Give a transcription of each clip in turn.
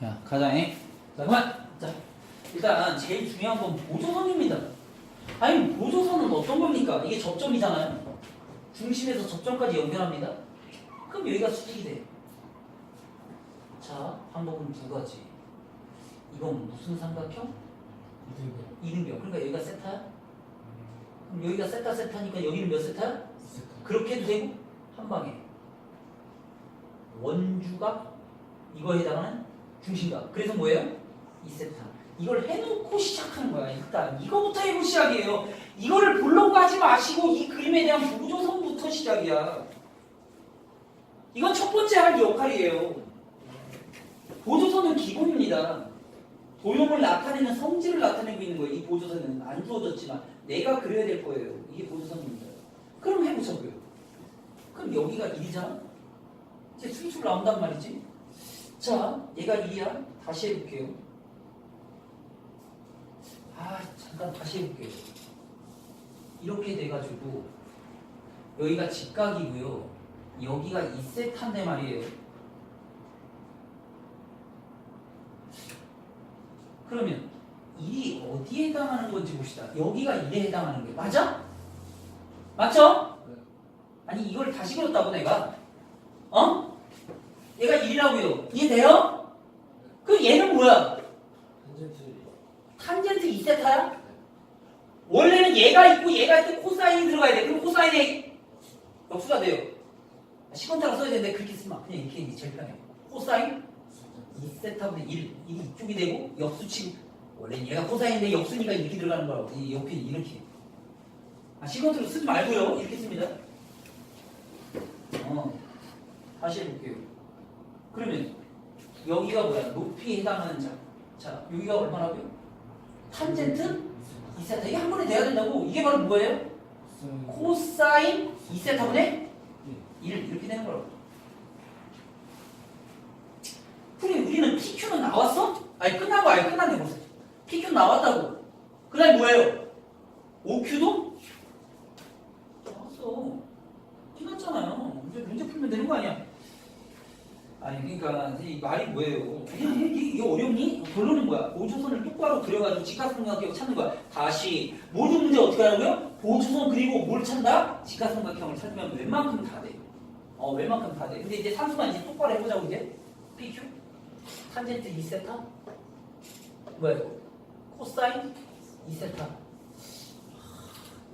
자, 가자잉. 자, 그만. 자, 일단 제일 중요한 건 보조선입니다. 아니, 보조선은 어떤 겁니까? 이게 접점이잖아요. 중심에서 접점까지 연결합니다. 그럼 여기가 수직이 돼. 자, 방법은 두 가지. 이건 무슨 삼각형? 이등변. 그러니까 여기가 세타야? 그럼 여기가 세타 세타니까 여기는 몇 세타야? 그렇게 해도 되고 한 방에 원주가 이거에 해당하는 중심각. 그래서 뭐예요? 2세타. 이걸 해놓고 시작하는 거야. 일단 이거부터 해고 시작이에요. 이거를 보려고 하지 마시고 이 그림에 대한 보조선부터 시작이야. 이건 첫 번째 할 역할이에요. 보조선은 기본입니다. 도형을 나타내는 성질을 나타내고 있는 거예요. 이 보조선은 안 주어졌지만 내가 그려야 될 거예요. 이게 보조선입니다. 그럼 해보자고요. 그럼 여기가 1이잖아? 이제 술술 나온단 말이지. 자, 얘가 1이야. 다시 해볼게요. 아, 잠깐 다시 해볼게요. 이렇게 돼가지고 여기가 직각이고요. 여기가 2세타인데 말이에요. 그러면 1이 어디에 해당하는 건지 봅시다. 여기가 1에 해당하는 게 맞아? 맞죠? 아니 이걸 다시 그렸다고 내가 1이라고요. 이해돼요? 그 얘는 뭐야? 탄젠트 2세타야? 원래는 얘가 있고 얘가 있고 코사인이 들어가야 돼. 그럼 코사인에 역수가 돼요. 시간타로 써야 되는데 그렇게 쓰면 그냥 이렇게 이제 제일 편해 코사인 2세타분의 1 이게 이쪽이 되고 역수치고 원래 얘가 코사인인데 역수니까 이렇게 들어가는 거라고. 이 옆에 이렇게. 아 시간타로 쓰지 말고요. 이렇게 씁니다. 어, 다시 해볼게요. 그러면 여기가 뭐야? 높이에 해당하는 자. 자, 여기가 얼마라고요? 탄젠트 2세타. 이게 한 번에 돼야 된다고. 이게 바로 뭐예요? 코사인 2세타분의 1 이렇게 되는 거라고. 그래, 우리는 PQ는 나왔어? 아니, 거 아니, 끝났네, 벌써. PQ 나왔다고. 그 다음에 뭐예요? OQ도? 나왔어. 끝났잖아요. 이제 문제 풀면 되는 거 아니야? 아니 그러니까 이 말이 뭐예요? 그냥 이게, 이게 어렵니? 결론은 뭐야? 보조선을 똑바로 그려가지고 직각삼각형 찾는 거야. 다시 모든 문제 어떻게 하라고요? 보조선 그리고 뭘 찾는다? 직각삼각형을 찾으면 웬만큼 다 돼. 어 웬만큼 다 돼. 근데 이제 산수만 이제 똑바로 해보자고 이제 PQ 탄젠트 2세타 뭐야? 이거? 코사인 2세타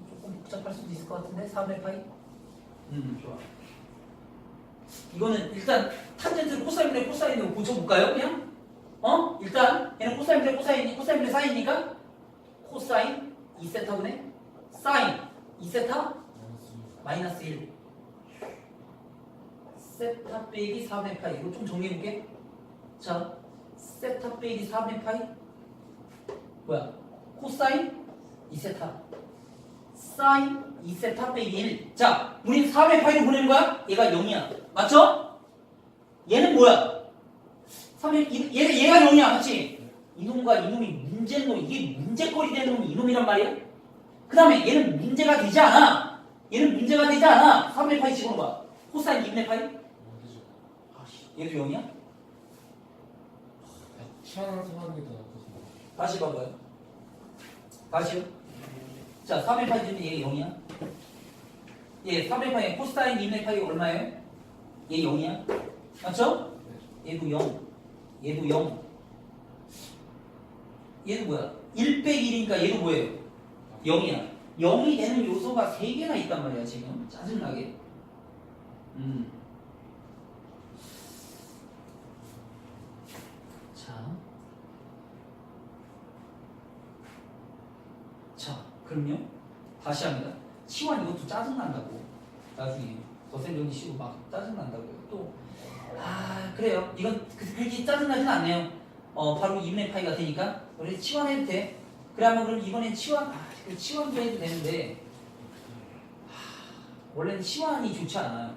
조금 복잡할 수도 있을 것 같은데 3의 파이 음, 좋아. 이거는 일단 탄젠트를 코사인분의 코사인으로 고쳐볼까요? 그냥? 어? 일단 얘는 코사인분의 코사인이 코사인분의 사인이니까 코사인 2세타분의 사인 2세타 마이너스 1 세타 빼기 4분의 파이 이거 좀 정리해볼게 자 세타 빼기 4분의 파이 뭐야? 코사인 2세타 사인 2세타 빼기 1. 자, 우린 4의 파이를 보내는 거야? 얘가 0이야. 맞죠? 얘는 뭐야? 3의, 얘, 얘가 0이야. 맞지? 이놈과 이놈이 문제놈, 이게 문제거리 되는 놈이 이놈이란 말이야? 그 다음에 얘는 문제가 되지 않아. 얘는 문제가 되지 않아. 3의 파이 집어넣어 봐. 코사인 2분의 파이? 얘도 0이야? 희한한 상황이 더 낫거든요. 다시 봐봐요. 다시요. 자, 3의 파이 주면 얘 0이야? 얘 3의 파이 코사인 2분의 파이가 얼마예요? 얘 0이야? 맞죠? 얘도 0. 얘도 0. 얘도 뭐야? 1 빼기 1이니까 얘도 뭐예요? 0이야. 0이 되는 요소가 3개나 있단 말이야, 지금. 짜증나게. 음. 자. 자, 그럼요. 다시 합니다. 치환 이것도 짜증난다고. 나중에 더센 정리 쉬고 막 짜증난다고요. 또, 아, 그래요. 이건 그- 그렇게 짜증나진 않네요. 어, 바로 2분의 파이가 되니까. 우리 치환해도 돼. 그러면 그럼 이번엔 치환, 아, 그 치환도 해도 되는데, 하, 원래는 치환이 좋지 않아요.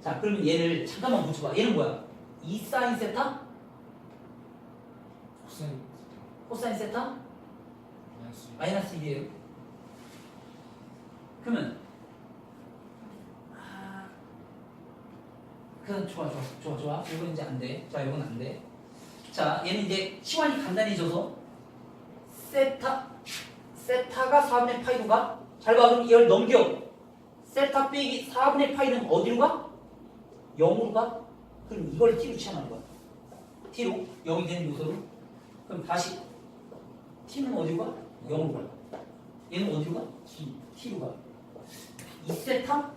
자, 그러면 얘를 잠깐만 붙여봐. 얘는 뭐야? 2 사인 세타? 코사인 세타? 마이너스 마이너스 1이에요. 그러면 아, 그건 좋아 좋아 좋아 좋아. 이건 이제 안 돼. 자, 이건 안 돼. 자, 얘는 이제 시간이 간단해져서 세타 세타가 4분의 파이로 가? 잘 봐, 그럼 이걸 넘겨. 세타 빼기 4분의 파이는 어디로 가? 0으로 가? 그럼 이걸 t로 취하는 거야. t로 0이 되는 요소로. 그럼 다시 t는 어디로 가? 0으로 가. 얘는 어디로 가? t, t로 가. 2세타?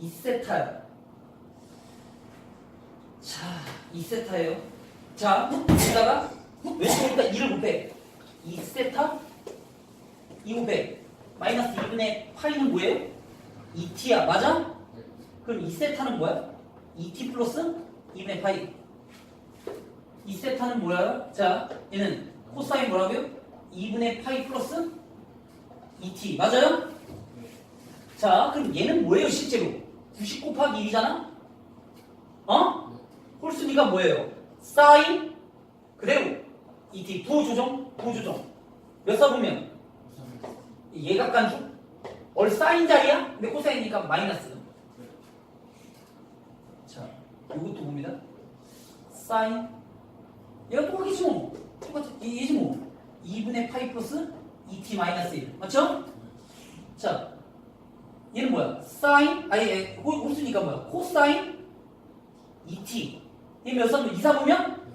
2세타야. 자, 2세타예요. 자, 여기다가 왼쪽에다 2를 곱해. 2세타 2 곱해. 마이너스 2분의 파이는 뭐예요? 2t야. 맞아? 그럼 2세타는 뭐야? 2t 플러스 2분의 파이. 2세타는 뭐야? 자, 얘는 코사인 뭐라고요? 2분의 파이 플러스 2t. 맞아요? 자, 그럼 얘는 뭐예요, 실제로? 90 곱하기 1이잖아? 어? 홀수니가 뭐예요? 사인 그대로 ET 부조정 부조정 몇 얘가 깐주 원래 사인 자리야? 근데 코사인이니까 마이너스 자 이것도 봅니다 사인 얘가 똑같겠지 뭐 똑같지 얘- 얘지 뭐 2분의 파이 플러스 2t 마이너스 1 맞죠? 자 얘는 뭐야? 사인 아니 예, 홀- 홀수니까 뭐야? 코사인 2t 얘몇 사보면 2 사보면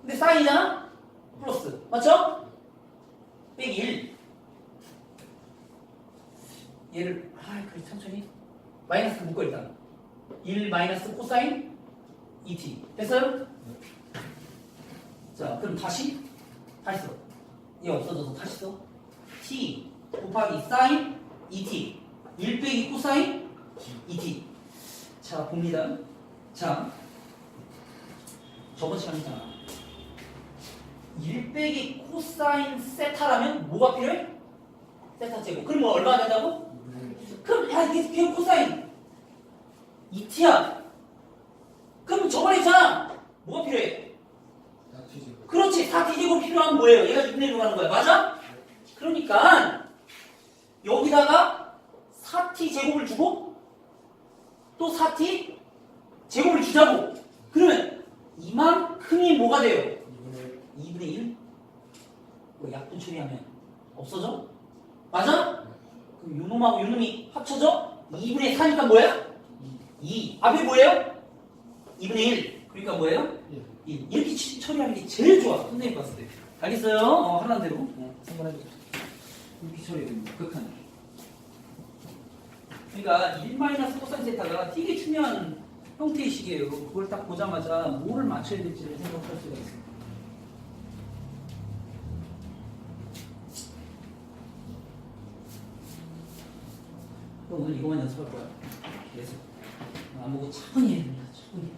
근데 사인이잖아? 플러스 맞죠? 빼기 1 얘를 아 그래 천천히 마이너스 묶어 일단 1 마이너스 코사인 2t 됐어요? 자 그럼 다시 다시 써. 얘 없어져서 다시 써 t 곱하기 사인 2t 1 빼기 코사인 2t 자 봅니다. 자 저번 시간이잖아. 1 빼기 코사인 세타라면 뭐가 필요해? 세타 제곱. 그럼 뭐 얼마 된다고? 그럼 야 이게 그냥 코사인. 2t야 4 뒤지고 필요한 거예요. 얘가 6분의 1로 가는 거야. 맞아? 그러니까 여기다가 4t 제곱을 주고 또 4t 제곱을 주자고. 그러면 이만큼이 뭐가 돼요? 2분의 1? 뭐 약분 처리하면 없어져? 맞아? 그럼 요놈하고 요놈이 합쳐져? 2분의 4니까 뭐야? 2. 앞에 뭐예요? 2분의 1. 그러니까 뭐예요? 예. 이렇게 치- 처리하는 게 제일 좋아 선생님 봤을 때 알겠어요? 어, 하라는 대로 어, 생각해줘 이렇게 처리해야 극한 그러니까 1 코사인 세타가 되게 중요한 형태의 식이에요 그걸 딱 보자마자 뭐를 맞춰야 될지를 생각할 수가 있어요 오늘 이거만 연습할 거야. 계속. 안 보고 차분히 해야 됩니다. 차분히.